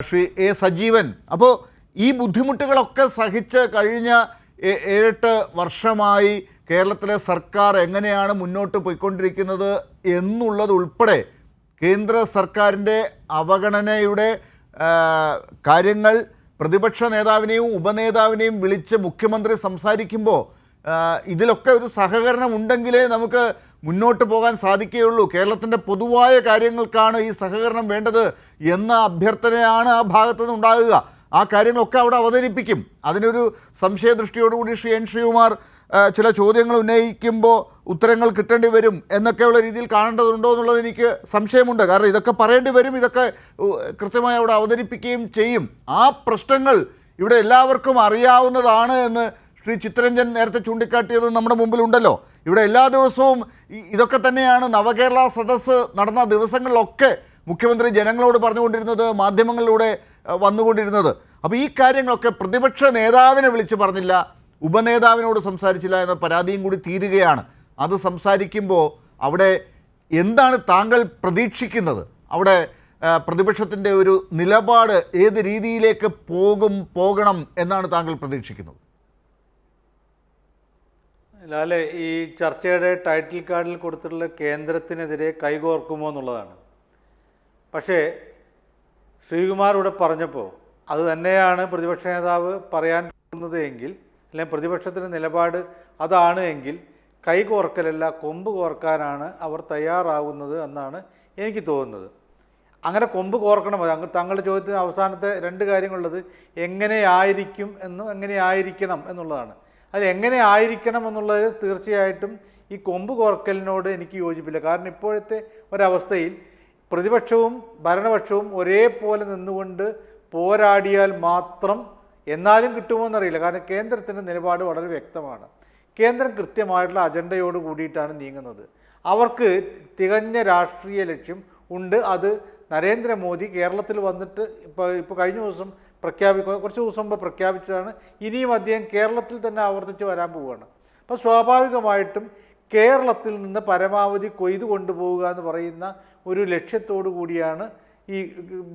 Shri A Sajeevan. അപ്പോൾ ഈ ബുദ്ധിമുട്ടുകളൊക്കെ സഹിച്ച് കഴിഞ്ഞ ഏഴെട്ട് വർഷമായി കേരളത്തിലെ സർക്കാർ എങ്ങനെയാണ് മുന്നോട്ട് പോയിക്കൊണ്ടിരിക്കുന്നത് എന്നുള്ളത് ഉൾപ്പെടെ കേന്ദ്ര സർക്കാരിന്റെ അവഗണനയുടെ കാര്യങ്ങൾ പ്രതിപക്ഷ നേതാവിനെയും ഉപനേതാവിനെയും വിളിച്ച് മുഖ്യമന്ത്രി സംസാരിക്കുമ്പോൾ ഇതിലൊക്കെ ഒരു സഹകരണം ഉണ്ടെങ്കിലേ നമുക്ക് മുന്നോട്ട് പോകാൻ സാധിക്കുകയുള്ളൂ. കേരളത്തിന്റെ പൊതുവായ കാര്യങ്ങൾക്കാണ് ഈ സഹകരണം വേണ്ടത് എന്ന അഭ്യർത്ഥനയാണ് ആ ഭാഗത്തു നിന്നുണ്ടാകുക ആ കാര്യങ്ങളൊക്കെ അവിടെ അവതരിപ്പിക്കും. അതിനൊരു സംശയദൃഷ്ടിയോടുകൂടി ശ്രീ എൻ. ശ്രീകുമാർ ചില ചോദ്യങ്ങൾ ഉന്നയിക്കുമ്പോൾ ഉത്തരങ്ങൾ കിട്ടേണ്ടി വരും എന്നൊക്കെയുള്ള രീതിയിൽ കാണേണ്ടതുണ്ടോ എന്നുള്ളത് എനിക്ക് സംശയമുണ്ട്. കാരണം ഇതൊക്കെ പറയേണ്ടി വരും ഇതൊക്കെ കൃത്യമായി അവിടെ അവതരിപ്പിക്കുകയും ചെയ്യും. ആ പ്രശ്നങ്ങൾ ഇവിടെ എല്ലാവർക്കും അറിയാവുന്നതാണ് എന്ന് ശ്രീ ചിത്തരഞ്ജൻ നേരത്തെ ചൂണ്ടിക്കാട്ടിയത് നമ്മുടെ മുമ്പിലുണ്ടല്ലോ. ഇവിടെ എല്ലാ ദിവസവും ഇതൊക്കെ തന്നെയാണ് നവകേരള സദസ്സ് നടന്ന ദിവസങ്ങളിലൊക്കെ മുഖ്യമന്ത്രി ജനങ്ങളോട് പറഞ്ഞുകൊണ്ടിരുന്നത് മാധ്യമങ്ങളിലൂടെ വന്നുകൊണ്ടിരുന്നത്. അപ്പോൾ ഈ കാര്യങ്ങളൊക്കെ പ്രതിപക്ഷ നേതാവിനെ വിളിച്ച് പറഞ്ഞില്ല ഉപനേതാവിനോട് സംസാരിച്ചില്ല എന്ന പരാതിയും കൂടി തീരുകയാണ്. അത് സംസാരിക്കുമ്പോൾ അവിടെ എന്താണ് താങ്കൾ പ്രതീക്ഷിക്കുന്നത്? അവിടെ പ്രതിപക്ഷത്തിന്റെ ഒരു നിലപാട് ഏത് രീതിയിലേക്ക് പോകും പോകണം എന്നാണ് താങ്കൾ പ്രതീക്ഷിക്കുന്നത്? ലാലെ ഈ ചർച്ചയുടെ ടൈറ്റിൽ കാർഡിൽ കൊടുത്തിട്ടുള്ള കേന്ദ്രത്തിനെതിരെ കൈകോർക്കുമോ എന്നുള്ളതാണ്. പക്ഷേ ശ്രീകുമാർ ഇവിടെ പറഞ്ഞപ്പോൾ അത് തന്നെയാണ് പ്രതിപക്ഷ നേതാവ് പറയാൻ പോകുന്നത് എങ്കിൽ അല്ലെങ്കിൽ പ്രതിപക്ഷത്തിന്റെ നിലപാട് അതാണ് എങ്കിൽ കൈ കോർക്കലല്ല കൊമ്പ് കോർക്കാനാണ് അവർ തയ്യാറാവുന്നത് എന്നാണ് എനിക്ക് തോന്നുന്നത്. അങ്ങനെ കൊമ്പ് കോർക്കണം താങ്കളുടെ ചോദ്യത്തിന് അവസാനത്തെ രണ്ട് കാര്യങ്ങളുള്ളത് എങ്ങനെയായിരിക്കും എന്നും എങ്ങനെയായിരിക്കണം എന്നുള്ളതാണ്. ആയിരിക്കണം എന്നുള്ളത് തീർച്ചയായിട്ടും ഈ കൊമ്പ് കോർക്കലിനോട് എനിക്ക് യോജിപ്പില്ല. കാരണം ഇപ്പോഴത്തെ ഒരവസ്ഥയിൽ പ്രതിപക്ഷവും ഭരണപക്ഷവും ഒരേപോലെ നിന്നുകൊണ്ട് പോരാടിയാൽ മാത്രം എന്നാലും കിട്ടുമോ എന്നറിയില്ല. കാരണം കേന്ദ്രത്തിന്റെ നിലപാട് വളരെ വ്യക്തമാണ്. കേന്ദ്രം കൃത്യമായിട്ടുള്ള അജണ്ടയോട് കൂടിയിട്ടാണ് നീങ്ങുന്നത്. അവർക്ക് തികഞ്ഞ രാഷ്ട്രീയ ലക്ഷ്യം ഉണ്ട്. അത് നരേന്ദ്രമോദി കേരളത്തിൽ വന്നിട്ട് ഇപ്പോൾ ഇപ്പോൾ കഴിഞ്ഞ ദിവസം പ്രഖ്യാപി കുറച്ച് ദിവസം മുമ്പ് പ്രഖ്യാപിച്ചതാണ്. ഇനിയും അദ്ദേഹം കേരളത്തിൽ തന്നെ ആവർത്തിച്ച് വരാൻ പോവുകയാണ്. അപ്പോൾ സ്വാഭാവികമായിട്ടും കേരളത്തിൽ നിന്ന് പരമാവധി കൊയ്തു കൊണ്ടുപോവുക എന്ന് പറയുന്ന ഒരു ലക്ഷ്യത്തോടു കൂടിയാണ് ഈ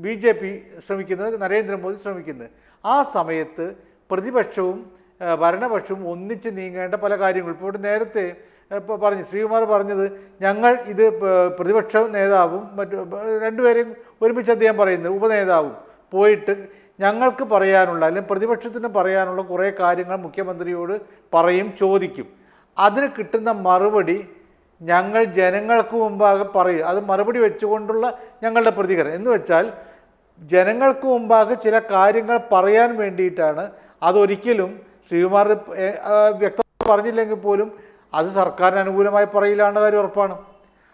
ബി ജെ പി ശ്രമിക്കുന്നത് നരേന്ദ്രമോദി ശ്രമിക്കുന്നത്. ആ സമയത്ത് പ്രതിപക്ഷവും ഭരണപക്ഷവും ഒന്നിച്ച് നീങ്ങേണ്ട പല കാര്യങ്ങളും ഇപ്പോൾ ഇവിടെ നേരത്തെ ഇപ്പോൾ പറഞ്ഞു ശ്രീകുമാർ പറഞ്ഞത് ഞങ്ങൾ ഇത് പ്രതിപക്ഷ നേതാവും മറ്റു രണ്ടുപേരെയും ഒരുമിച്ച് അദ്ദേഹം പറയുന്നത് ഉപനേതാവും പോയിട്ട് ഞങ്ങൾക്ക് പറയാനുള്ള അല്ലെങ്കിൽ പ്രതിപക്ഷത്തിന് പറയാനുള്ള കുറേ കാര്യങ്ങൾ മുഖ്യമന്ത്രിയോട് പറയും ചോദിക്കും. അതിന് കിട്ടുന്ന മറുപടി ഞങ്ങൾ ജനങ്ങൾക്ക് മുമ്പാകെ പറയും. അത് മറുപടി വെച്ചുകൊണ്ടുള്ള ഞങ്ങളുടെ പ്രതികരണം. എന്ന് വെച്ചാൽ ജനങ്ങൾക്ക് മുമ്പാകെ ചില കാര്യങ്ങൾ പറയാൻ വേണ്ടിയിട്ടാണ് അതൊരിക്കലും ശ്രീകുമാർ വ്യക്തമായി പറഞ്ഞില്ലെങ്കിൽ പോലും അത് സർക്കാരിന് അനുകൂലമായി പറയില്ലാണ്ട കാര്യം ഉറപ്പാണ്.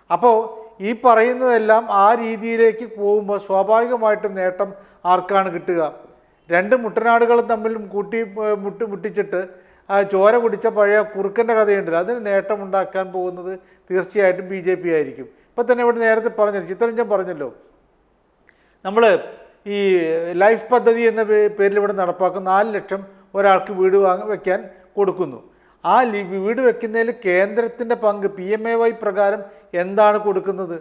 അപ്പോൾ ഈ പറയുന്നതെല്ലാം ആ രീതിയിലേക്ക് പോകുമ്പോൾ സ്വാഭാവികമായിട്ടും നേട്ടം ആർക്കാണ് കിട്ടുക? രണ്ട് മുട്ടനാടുകളും തമ്മിൽ കൂട്ടി മുട്ടി മുട്ടിച്ചിട്ട് ചോര കുടിച്ച പഴയ കുറുക്കന്റെ കഥയുണ്ടല്ലോ. അതിന് നേട്ടമുണ്ടാക്കാൻ പോകുന്നത് തീർച്ചയായിട്ടും ബി ജെ പി ആയിരിക്കും. ഇപ്പം തന്നെ ഇവിടെ നേരത്തെ പറഞ്ഞല്ലോ ചിത്തരഞ്ജൻ പറഞ്ഞല്ലോ. നമ്മൾ ഈ ലൈഫ് പദ്ധതി എന്ന പേരിൽ ഇവിടെ നടപ്പാക്കും നാല് ലക്ഷം ഒരാൾക്ക് വീട് വാങ്ങി വയ്ക്കാൻ കൊടുക്കുന്നു. ആ വീട് വെക്കുന്നതിൽ കേന്ദ്രത്തിന്റെ പങ്ക് പി എം എ വൈ പ്രകാരം എന്താണ് കൊടുക്കുന്നത്?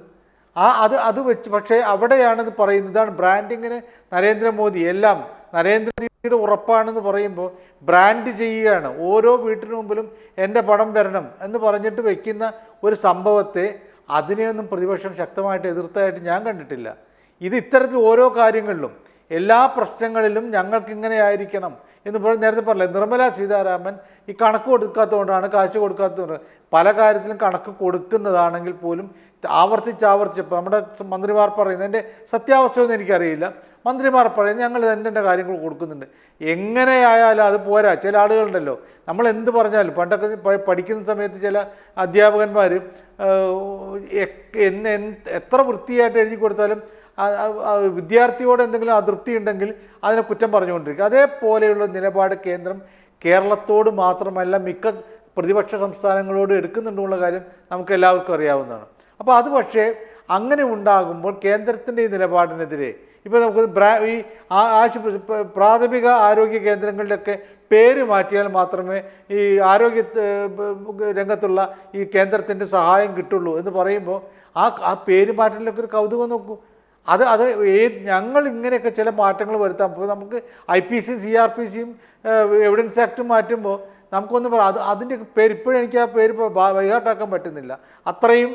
ആ അത് അത് വെച്ച് പക്ഷേ അവിടെയാണെന്ന് പറയുന്നത് ഇതാണ് ബ്രാൻഡിങ്ങിന് നരേന്ദ്രമോദി. എല്ലാം നരേന്ദ്രമോദിയുടെ ഉറപ്പാണെന്ന് പറയുമ്പോൾ ബ്രാൻഡ് ചെയ്യുകയാണ്. ഓരോ വീട്ടിന് മുമ്പിലും എന്റെ പണം വരണം എന്ന് പറഞ്ഞിട്ട് വയ്ക്കുന്ന ഒരു സംഭവത്തെ അതിനെയൊന്നും പ്രതിപക്ഷം ശക്തമായിട്ട് എതിർത്തതായിട്ട് ഞാൻ കണ്ടിട്ടില്ല. ഇത് ഇത്തരത്തിൽ ഓരോ കാര്യങ്ങളിലും എല്ലാ പ്രശ്നങ്ങളിലും ഞങ്ങൾക്ക് ഇങ്ങനെ ആയിരിക്കണം എന്ന് പറഞ്ഞ് നേരത്തെ പറഞ്ഞില്ല നിർമ്മല സീതാരാമൻ ഈ കണക്ക് കൊടുക്കാത്തതുകൊണ്ടാണ് കാശ് കൊടുക്കാത്തത് പല കാര്യത്തിലും കണക്ക് കൊടുക്കുന്നതാണെങ്കിൽ പോലും ആവർത്തിച്ച് ആവർത്തിച്ച് ഇപ്പോൾ നമ്മുടെ മന്ത്രിമാർ പറയുന്നത് എന്റെ സത്യാവസ്ഥയൊന്നും എനിക്കറിയില്ല. മന്ത്രിമാർ പറയുന്നത് ഞങ്ങൾ എന്റെ കാര്യങ്ങൾ കൊടുക്കുന്നുണ്ട്. എങ്ങനെയായാലും അത് പോരാ. ചില ആളുകളുണ്ടല്ലോ നമ്മൾ എന്ത് പറഞ്ഞാലും പണ്ടൊക്കെ പഠിക്കുന്ന സമയത്ത് ചില അധ്യാപകന്മാർ എത്ര വൃത്തിയായിട്ട് എഴുതി കൊടുത്താലും വിദ്യാർത്ഥിയോട് എന്തെങ്കിലും അതൃപ്തി ഉണ്ടെങ്കിൽ അതിനെ കുറ്റം പറഞ്ഞുകൊണ്ടിരിക്കുക. അതേപോലെയുള്ള നിലപാട് കേന്ദ്രം കേരളത്തോട് മാത്രമല്ല മിക്ക പ്രതിപക്ഷ സംസ്ഥാനങ്ങളോട് എടുക്കുന്നുണ്ടെന്നുള്ള കാര്യം നമുക്ക് എല്ലാവർക്കും അറിയാവുന്നതാണ്. അപ്പോൾ അത് പക്ഷേ അങ്ങനെ ഉണ്ടാകുമ്പോൾ കേന്ദ്രത്തിന്റെ ഈ നിലപാടിനെതിരെ ഇപ്പോൾ നമുക്ക് ഈ ആശുപത്രി പ്രാഥമിക ആരോഗ്യ കേന്ദ്രങ്ങളിലൊക്കെ പേര് മാറ്റിയാൽ മാത്രമേ ഈ ആരോഗ്യ രംഗത്തുള്ള ഈ കേന്ദ്രത്തിന്റെ സഹായം കിട്ടുള്ളൂ എന്ന് പറയുമ്പോൾ ആ ആ പേര് മാറ്റലിലൊക്കെ ഒരു കൗതുകം നോക്കൂ. അത് അത് ഏത് ഞങ്ങൾ ഇങ്ങനെയൊക്കെ ചില മാറ്റങ്ങൾ വരുത്താം. അപ്പോൾ നമുക്ക് I P C C R P സിയും എവിഡൻസ് ആക്റ്റും മാറ്റുമ്പോൾ നമുക്കൊന്നും പറയാം അത് അതിന്റെ പേര് ഇപ്പോഴും എനിക്ക് ആ പേര് വൈകാട്ടാക്കാൻ പറ്റുന്നില്ല. അത്രയും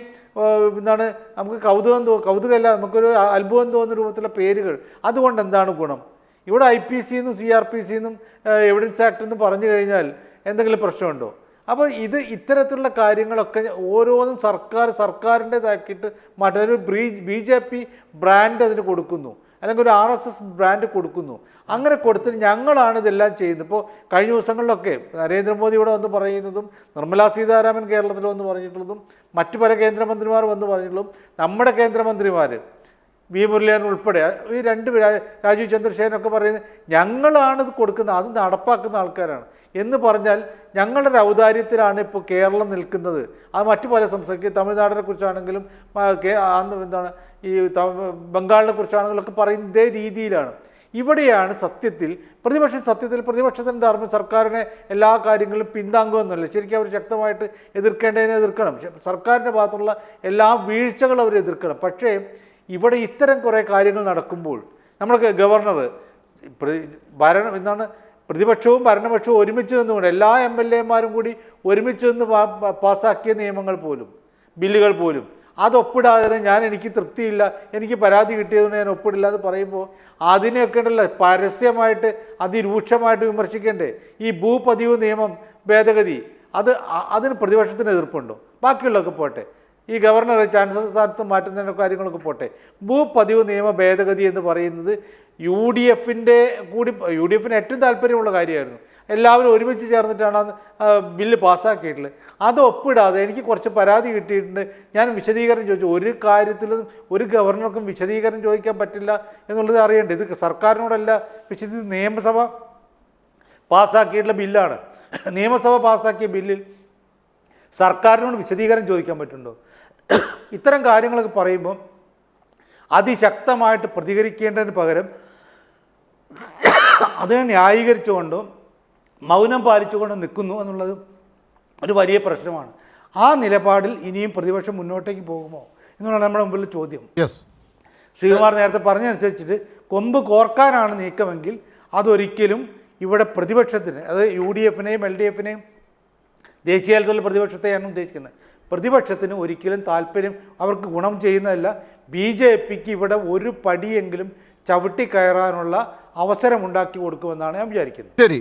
എന്താണ് നമുക്ക് കൗതുകം തോ കൗതുകമല്ല നമുക്കൊരു അത്ഭുതം തോന്നുന്ന രൂപത്തിലുള്ള പേരുകൾ. അതുകൊണ്ട് എന്താണ് ഗുണം? ഇവിടെ ഐ പി സി എന്നും സി ആർ പി സി എന്നും എവിഡൻസ് ആക്ട് എന്നും പറഞ്ഞു കഴിഞ്ഞാൽ എന്തെങ്കിലും പ്രശ്നമുണ്ടോ? അപ്പോൾ ഇത് ഇത്തരത്തിലുള്ള കാര്യങ്ങളൊക്കെ ഓരോന്നും സർക്കാർ സർക്കാരിന്റെതാക്കിയിട്ട് മറ്റൊരു ബ്രീ ബി ജെ പി ബ്രാൻഡ് അതിന് കൊടുക്കുന്നു. അല്ലെങ്കിൽ ഒരു ആർ എസ് എസ് ബ്രാൻഡ് കൊടുക്കുന്നു. അങ്ങനെ കൊടുത്തിട്ട് ഞങ്ങളാണ് ഇതെല്ലാം ചെയ്യുന്നത്. ഇപ്പോൾ കഴിഞ്ഞ ദിവസങ്ങളിലൊക്കെ നരേന്ദ്രമോദി ഇവിടെ വന്ന് പറയുന്നതും നിർമ്മലാ സീതാരാമൻ കേരളത്തിൽ വന്ന് പറഞ്ഞിട്ടുള്ളതും മറ്റു പല കേന്ദ്രമന്ത്രിമാർ വന്ന് പറഞ്ഞിട്ടുള്ളതും നമ്മുടെ കേന്ദ്രമന്ത്രിമാർ വി മുരളീധരൻ ഉൾപ്പെടെ. ഈ രണ്ട് രാജീവ് ചന്ദ്രശേഖരനൊക്കെ പറയുന്നത് ഞങ്ങളാണ് ഇത് കൊടുക്കുന്നത് അത് നടപ്പാക്കുന്ന ആൾക്കാരാണ്. എന്ന് പറഞ്ഞാൽ ഞങ്ങളുടെ ഔദാര്യത്തിലാണ് ഇപ്പോൾ കേരളം നിൽക്കുന്നത്. അത് മറ്റു പല സംസ്ഥാനം തമിഴ്നാടിനെ കുറിച്ചാണെങ്കിലും എന്താണ് ഈ ബംഗാളിനെ കുറിച്ചാണെങ്കിലും ഒക്കെ പറയുന്ന ഇതേ രീതിയിലാണ്. ഇവിടെയാണ് സത്യത്തിൽ പ്രതിപക്ഷം സത്യത്തിൽ പ്രതിപക്ഷത്തിന്റെ ധർമ്മം സർക്കാരിനെ എല്ലാ കാര്യങ്ങളിലും പിന്താങ്ങുമെന്നല്ല. ശരിക്കും അവർ ശക്തമായിട്ട് എതിർക്കേണ്ടതിനെ എതിർക്കണം. സർക്കാരിന്റെ ഭാഗത്തുള്ള എല്ലാ വീഴ്ചകളും അവർ എതിർക്കണം. പക്ഷേ ഇവിടെ ഇത്തരം കുറേ കാര്യങ്ങൾ നടക്കുമ്പോൾ നമ്മൾക്ക് ഗവർണർ ഭരണം എന്താണ് പ്രതിപക്ഷവും ഭരണപക്ഷവും ഒരുമിച്ച് നിന്നുകൊണ്ട് എല്ലാ എം എൽ എമാരും കൂടി ഒരുമിച്ച് നിന്ന് പാസ്സാക്കിയ നിയമങ്ങൾ പോലും ബില്ലുകൾ പോലും അത് ഒപ്പിടാതെ ഞാൻ എനിക്ക് തൃപ്തിയില്ല എനിക്ക് പരാതി കിട്ടിയതുകൊണ്ട് ഞാൻ ഒപ്പിടില്ല എന്ന് പറയുമ്പോൾ അതിനെയൊക്കെ ഉണ്ടല്ലോ പരസ്യമായിട്ട് അതിരൂക്ഷമായിട്ട് വിമർശിക്കേണ്ടേ? ഈ ഭൂപതിവ് നിയമം ഭേദഗതി അത് അതിന് പ്രതിപക്ഷത്തിന് എതിർപ്പുണ്ടോ? ബാക്കിയുള്ളതൊക്കെ പോട്ടെ. ഈ ഗവർണർ ചാൻസലർ സ്ഥാനത്ത് മാറ്റുന്നതിന്റെ കാര്യങ്ങളൊക്കെ പോട്ടെ. ഭൂപതിവ് നിയമ ഭേദഗതി എന്ന് പറയുന്നത് യു ഡി എഫിന്റെ കൂടി യു ഡി എഫിന് ഏറ്റവും താല്പര്യമുള്ള കാര്യമായിരുന്നു. എല്ലാവരും ഒരുമിച്ച് ചേർന്നിട്ടാണ് ബില്ല് പാസ്സാക്കിയിട്ടുള്ളത്. അത് ഒപ്പിടാതെ എനിക്ക് കുറച്ച് പരാതി കിട്ടിയിട്ടുണ്ട്. ഞാൻ വിശദീകരണം ചോദിച്ചു. ഒരു കാര്യത്തിലും ഒരു ഗവർണർക്കും വിശദീകരണം ചോദിക്കാൻ പറ്റില്ല എന്നുള്ളത് അറിയേണ്ടത് ഇത് സർക്കാരിനോടല്ല വിശദീ നിയമസഭ പാസ്സാക്കിയിട്ടുള്ള ബില്ലാണ്. നിയമസഭ പാസ്സാക്കിയ ബില്ലിൽ സർക്കാരിനോട് വിശദീകരണം ചോദിക്കാൻ പറ്റുന്നുണ്ടോ? ഇത്തരം കാര്യങ്ങളൊക്കെ പറയുമ്പോൾ അതിശക്തമായിട്ട് പ്രതികരിക്കേണ്ടതിന് പകരം അതിനെ ന്യായീകരിച്ചുകൊണ്ടും മൗനം പാലിച്ചുകൊണ്ട് നിൽക്കുന്നു എന്നുള്ളത് ഒരു വലിയ പ്രശ്നമാണ്. ആ നിലപാടിൽ ഇനിയും പ്രതിപക്ഷം മുന്നോട്ടേക്ക് പോകുമോ എന്നുള്ളതാണ് നമ്മുടെ മുമ്പിൽ ചോദ്യം. യെസ് ശ്രീകുമാർ നേരത്തെ പറഞ്ഞനുസരിച്ചിട്ട് കൊമ്പ് കോർക്കാനാണ് നീക്കമെങ്കിൽ അതൊരിക്കലും ഇവിടെ പ്രതിപക്ഷത്തിന് അത് യു ഡി എഫിനെയും എൽ ഡി എഫിനെയും ദേശീയ തലത്തിലുള്ള പ്രതിപക്ഷത്തെയാണ് ഉദ്ദേശിക്കുന്നത്. പ്രതിപക്ഷത്തിന് ഒരിക്കലും താല്പര്യം അവർക്ക് ഗുണം ചെയ്യുന്നതല്ല. ബി ജെ പിക്ക് ഇവിടെ ഒരു പടിയെങ്കിലും ചവിട്ടി കയറാനുള്ള അവസരം ഉണ്ടാക്കി കൊടുക്കുമെന്നാണ് ഞാൻ വിചാരിക്കുന്നത്. ശരി.